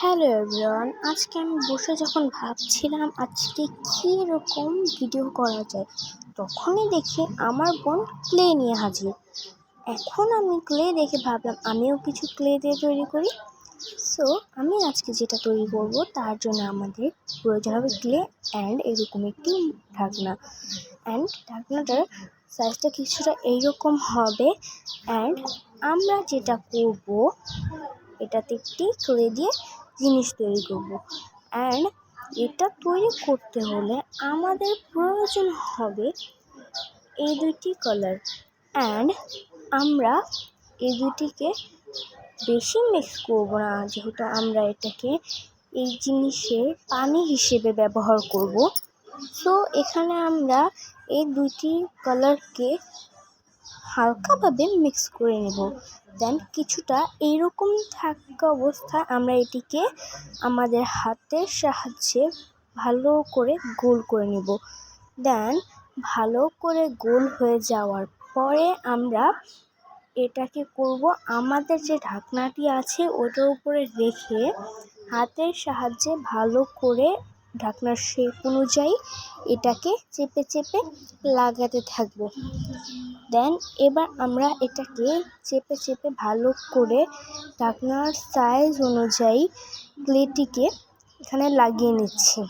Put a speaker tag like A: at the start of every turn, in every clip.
A: Hello everyone, আজকে আমি বসে যখন ভাবছিলাম আজকে কী রকম ভিডিও করা যায়, তখনই দেখি আমার বোন ক্লে নিয়ে হাজির। এখন আমি ক্লে দেখে ভাবলাম, আমিও কিছু ক্লে দিয়ে তৈরি করি। সো আমি আজকে যেটা তৈরি করব, তার জন্য আমাদের প্রয়োজন হবে ক্লে অ্যান্ড এরকম একটি ঢাকনা। অ্যান্ড ঢাকনাটার সাইজটা কিছুটা এইরকম হবে। অ্যান্ড আমরা যেটা করব, এটাতে একটি ক্লে দিয়ে জিনিস তৈরি করব। অ্যান্ড এটা তৈরি করতে হলে আমাদের প্রয়োজন হবে এই দুইটি কালার অ্যান্ড আমরা এই দুটিকে বেশি মিক্স করব না, যেহেতু আমরা এটাকে এই জিনিসের পানি হিসেবে ব্যবহার করব। সো এখানে আমরা এই দুইটি কালারকে হালকাভাবে মিক্স করে নেব। দেন কিছুটা এইরকম থাকা অবস্থায় আমরা এটিকে আমাদের হাতের সাহায্যে ভালো করে গোল করে নেব। দেন ভালো করে গোল হয়ে যাওয়ার পরে আমরা এটাকে করব আমাদের যে ঢাকনাটি আছে ওটার উপরে রেখে হাতের সাহায্যে ভালো করে ঢাকনার শেপ অনুযায়ী এটাকে চেপে চেপে লাগাতে থাকব। দেন এবার আমরা এটাকে চেপে চেপে ভালো করে ঢাকনার সাইজ অনুযায়ী ক্লেটিকে এখানে লাগিয়ে নিচ্ছি।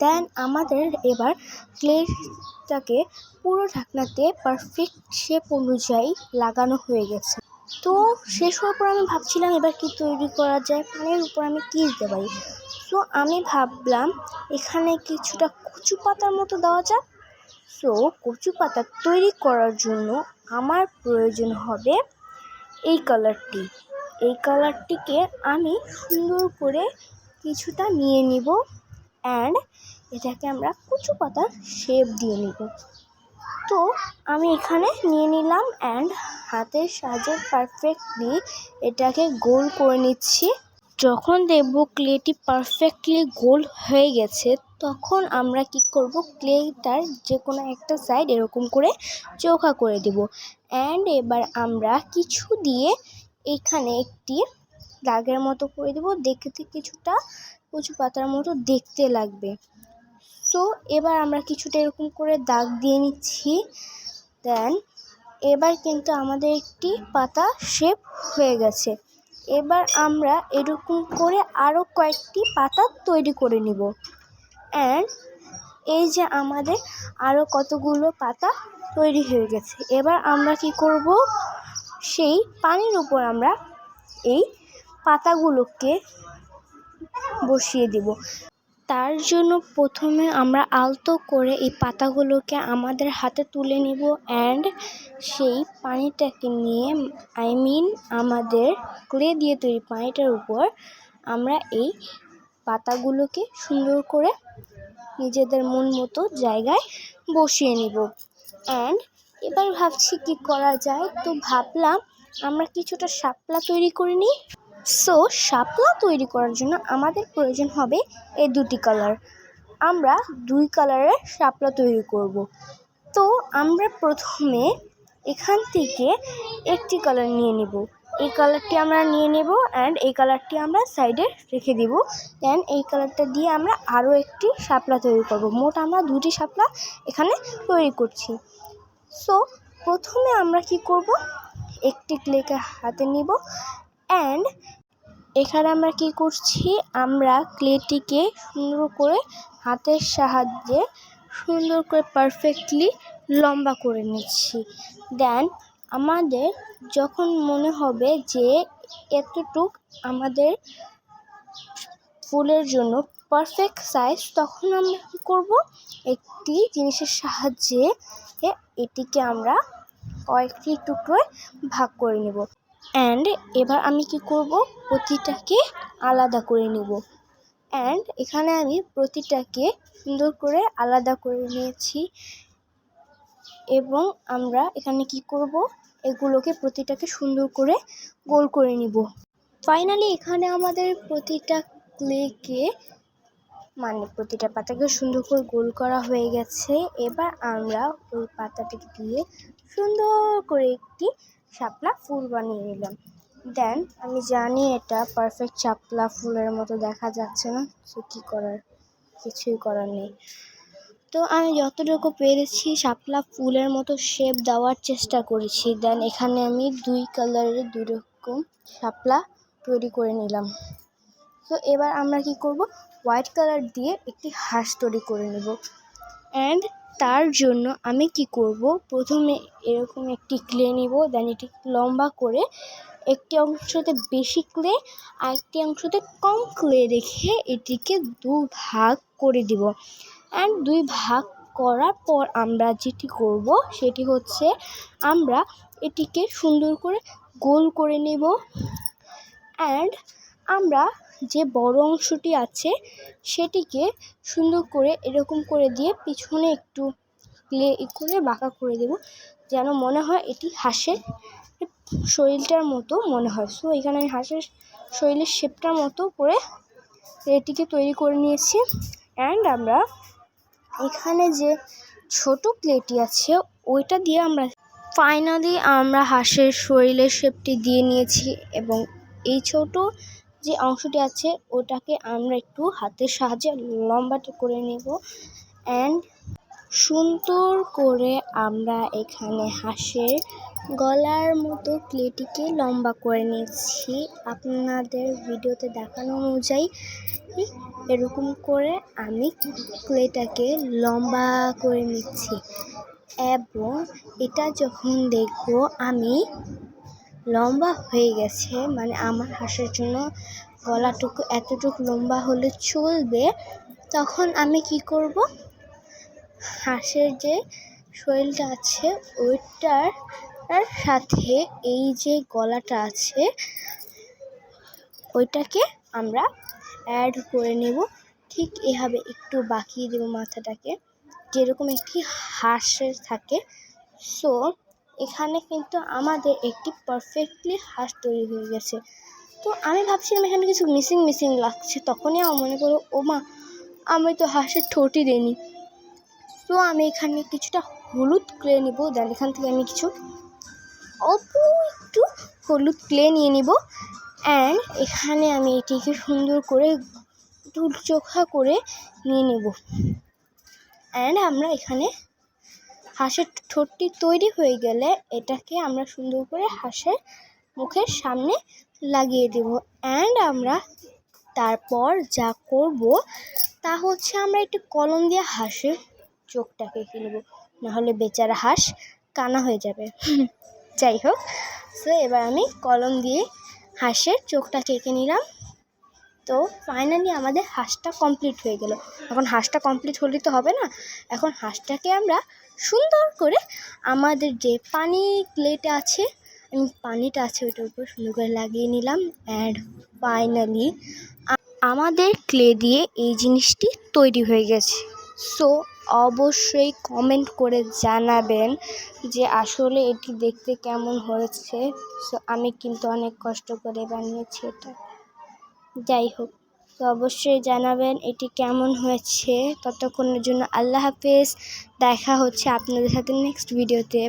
A: দেন আমাদের এবার ক্লেটাকে পুরো ঢাকনাতে পারফেক্ট শেপ অনুযায়ী লাগানো হয়ে গেছে। তো শেষ হওয়ার পর আমি ভাবছিলাম এবার কি তৈরি করা যায়? পানের উপর আমি কী দিতে পারি? সো আমি ভাবলাম এখানে কিছুটা কচু পাতার মতো দেওয়া যাক। সো কচু পাতা তৈরি করার জন্য আমার প্রয়োজন হবে এই কালারটি এই কালারটিকে আমি সুন্দর করে কিছুটা নিয়ে নিব অ্যান্ড এটাকে আমরা কচু পাতার শেপ দিয়ে নিব। তো, আমি এখানে নিয়ে নিলাম অ্যান্ড হাতের সাহায্যে পারফেক্টলি এটাকে গোল করে নিচ্ছি। যখন দেখব ক্লেটি পারফেক্টলি গোল হয়ে গেছে, তখন আমরা কি করব? ক্লেটার যে কোনো একটা সাইড এরকম করে চোখা করে দেব। অ্যান্ড এবার আমরা কিছু দিয়ে এখানে একটি দাগের মতো করে দেব। দেখতে কিছুটা কচু পাতার মতো দেখতে লাগবে। সো এবার আমরা কিছুটা এরকম করে দাগ দিয়ে নিচ্ছি। দেন এবার কিন্তু আমাদের একটি পাতা শেপ হয়ে গেছে। এবার আমরা এরকম করে আরও কয়েকটি পাতা তৈরি করে নিব। অ্যান্ড এই যে আমাদের আরও কতগুলো পাতা তৈরি হয়ে গেছে। এবার আমরা কি করব? সেই পানির উপর আমরা এই পাতাগুলোকে বসিয়ে দিব। তার জন্য প্রথমে আমরা আলতো করে এই পাতাগুলোকে আমাদের হাতে তুলে নিব অ্যান্ড সেই পানিটাকে নিয়ে আই মিন আমাদের ক্লে দিয়ে তৈরি পানিটার উপর আমরা এই পাতাগুলোকে সুন্দর করে নিজেদের মন মতো জায়গায় বসিয়ে নিব। অ্যান্ড এবার ভাবছি কি করা যায়? তো ভাবলাম আমরা কিছুটা শাপলা তৈরি করে নিই। সো শাপলা তৈরি করার জন্য আমাদের প্রয়োজন হবে এই দুটি কালার আমরা দুই কালারের শাপলা তৈরি করব। তো, আমরা প্রথমে এখান থেকে একটি কালার নিয়ে নেব। এই কালারটি আমরা নিয়ে নেব অ্যান্ড এই কালারটি আমরা সাইডে রেখে দিব। দেন এই কালারটা দিয়ে আমরা আরও একটি শাপলা তৈরি করব। মোট আমরা দুটি শাপলা এখানে তৈরি করছি। সো প্রথমে আমরা কি করব? একটি ক্লেকে হাতে নিব। অ্যান্ড এখানে আমরা কি করছি? আমরা ক্লেটিকে সুন্দর করে হাতের সাহায্যে সুন্দর করে পারফেক্টলি লম্বা করে নিচ্ছি। দেন আমাদের যখন মনে হবে যে এতটুক আমাদের ফুলের জন্য পারফেক্ট সাইজ তখন আমরা কী করব? একটি জিনিসের সাহায্যে এটিকে আমরা কয়েকটি টুকরোয় ভাগ করে নেব। অ্যান্ড এবার আমি কি করব? প্রতিটাকে আলাদা করে নেব। অ্যান্ড এখানে আমি প্রতিটাকে সুন্দর করে আলাদা করে নিয়েছি। এবং আমরা এখানে কি করব? এগুলোকে প্রতিটাকে সুন্দর করে গোল করে নিব। ফাইনালি এখানে আমাদের প্রতিটা ক্লেকে মানে প্রতিটা পাতাকে সুন্দর করে গোল করা হয়ে গেছে। এবার আমরা ওই পাতাটিকে দিয়ে সুন্দর করে একটি শাপলা ফুল বানিয়ে নিলাম। দেন আমি জানি এটা পারফেক্ট চাপলা ফুলের মতো দেখা যাচ্ছে না সো কী করার? কিছুই করার নেই। তো আমি যতটুকু পেরেছি শাপলা ফুলের মতো শেপ দেওয়ার চেষ্টা করেছি। দেন এখানে আমি দুই কালারের দুই রকম শাপলা তৈরি করে নিলাম। তো এবার আমরা কি করব? হোয়াইট কালার দিয়ে একটি হাঁস তৈরি করে নেব। অ্যান্ড তার জন্য আমি কি করব? প্রথমে এরকম একটি ক্লে নিব দেন এটি লম্বা করে একটি অংশতে বেশি ক্লে আর একটি অংশতে কম ক্লে রেখে এটিকে দু ভাগ করে দিব। অ্যান্ড দুই ভাগ করার পর আমরা যেটি করব, সেটি হচ্ছে আমরা এটিকে সুন্দর করে গোল করে নেব। অ্যান্ড আমরা যে বড় অংশটি আছে, সেটিকে সুন্দর করে এরকম করে দিয়ে পিছনে একটু ক্লে করে বাঁকা করে দেব, যেন মনে হয় এটি হাঁসের শরীরটার মতো মনে হয়। সো এখানে আমি হাঁসের শরীরের শেপটার মতো করে এটিকে তৈরি করে নিয়েছি। অ্যান্ড আমরা এখানে যে ছোট প্লেটটি আছে, ওইটা দিয়ে আমরা ফাইনালি আমরা হাঁসের শরীরের শেপটি দিয়ে নিয়েছি এবং এই ছোট যে অংশটি আছে, ওটাকে আমরা একটু হাতের সাহায্যে লম্বাটে করে নেব। অ্যান্ড সুন্দর করে আমরা এখানে হাঁসের গলার মতো ক্লেটিকে লম্বা করে নিচ্ছি আপনাদের ভিডিওতে দেখানো অনুযায়ী এরকম করে আমি ক্লেটাকে লম্বা করে নিচ্ছি। এবং এটা যখন দেখব, আমি লম্বা হয়ে গেছে। মানে আমার হাঁসের জন্য গলাটুকু এতটুকু লম্বা হলে চলবে। তখন আমি কি করব? হাঁসের যে শরীরটা আছে, ওইটার সাথে এই যে গলাটা আছে, ওইটাকে আমরা অ্যাড করে নেব। ঠিক এভাবে একটু বাঁকিয়ে দেবো মাথাটাকে। যেরকম একটি হাঁসের থাকে। সো এখানে কিন্তু আমাদের একটি পারফেক্টলি হাঁস তৈরি হয়ে গেছে। তো আমি ভাবছিলাম এখানে কিছু মিসিং মিসিং লাগছে। তখনই আমার মনে করো ও মা, আমি তো হাঁসের ঠোঁটই দিইনি। তো আমি এখানে কিছুটা হলুদ ক্লে নিব। দেন এখান থেকে আমি কিছু অল্প একটু হলুদ ক্লে নিয়ে নিব। অ্যান্ড এখানে আমি এটিকে সুন্দর করে চোখা করে নিয়ে নেব। অ্যান্ড আমরা এখানে হাঁসের ঠোঁটটি তৈরি হয়ে গেলে এটাকে আমরা সুন্দর করে হাঁসের মুখের সামনে লাগিয়ে দেব। অ্যান্ড আমরা তারপর যা করব তা হচ্ছে আমরা একটু কলম দিয়ে হাঁসের চোখটাকে এঁকে নেব। নাহলে বেচারা হাঁস কানা হয়ে যাবে। যাই হোক সো এবার আমি কলম দিয়ে হাঁসের চোখটা এঁকে নিলাম। তো ফাইনালি আমাদের হাঁসটা কমপ্লিট হয়ে গেল। এখন হাঁসটা কমপ্লিট হলে তো হবে না। এখন হাঁসটাকে আমরা সুন্দর করে আমাদের যে পানি প্লেট আছে আমি পানিটা আছে ওইটার উপর সুন্দর করে লাগিয়ে নিলাম অ্যান্ড ফাইনালি আমাদের ক্লে দিয়ে এই জিনিসটি তৈরি হয়ে গেছে। সো অবশ্যই কমেন্ট করে জানাবেন যে আসলে এটি দেখতে কেমন হয়েছে। সো আমি কিন্তু অনেক কষ্ট করে বানিয়েছি এটা। যাই হোক। তো অবশ্যই জানাবেন এটি কেমন হয়েছে ততক্ষণের জন্য আল্লাহ হাফেজ। দেখা হচ্ছে আপনাদের সাথে নেক্সট ভিডিওতে